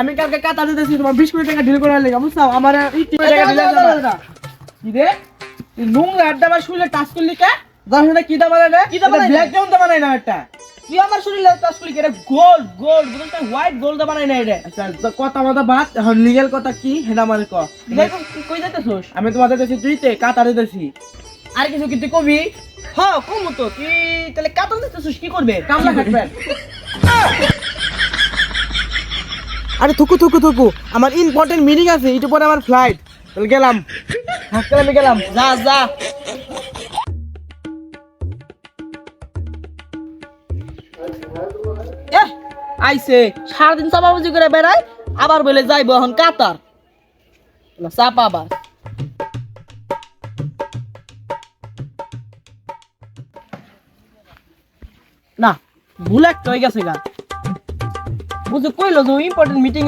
আমি কালকে কাতা দিতেছি তোমার বিশ কোটি টাকা ডিল করে লেগে বুঝছ? আমার কি রে? নোংরা আড্ডা আমার শুলে টাচ করলি কে? দশ হাজার কি দাম রে কি দাম ব্ল্যাক যেমন দাম বানাই না একটা। তুই আমার শরীরে টাচ করলি এটা গোল্ড গোল্ড বুঝছ হোয়াইট গোল্ড বানাই না এটা। আচ্ছা কথা মাথা বাদ এখন লিগেল কথা কি? সেটা আমার ক। দেখো কই যাইতেছস? আমি তোমাদের দেশে দুইতে কাতা দিতেছি। আর কিছু কি তুই কবি? হ্যাঁ কম তো। তুই তাহলে কাতল দিতেছস? কি করবে? কামলা খাটবেন আরে থুকু থুকু থুকু। আমার ইম্পর্টেন্ট মিটিং আছে একটু পরে আমার ফ্লাইট তাহলে গেলাম। হাসপাতালে আমি গেলাম। যা যা। আইছে। সারাদিন চাপাবাজি করে বেড়ায়, আবার বলে যাইবো এখন কাতার। চাপা আবার না, ভুল একটা হয়ে গেছে গা। বুঝে কইলো যে ইম্পর্টেন্ট মিটিং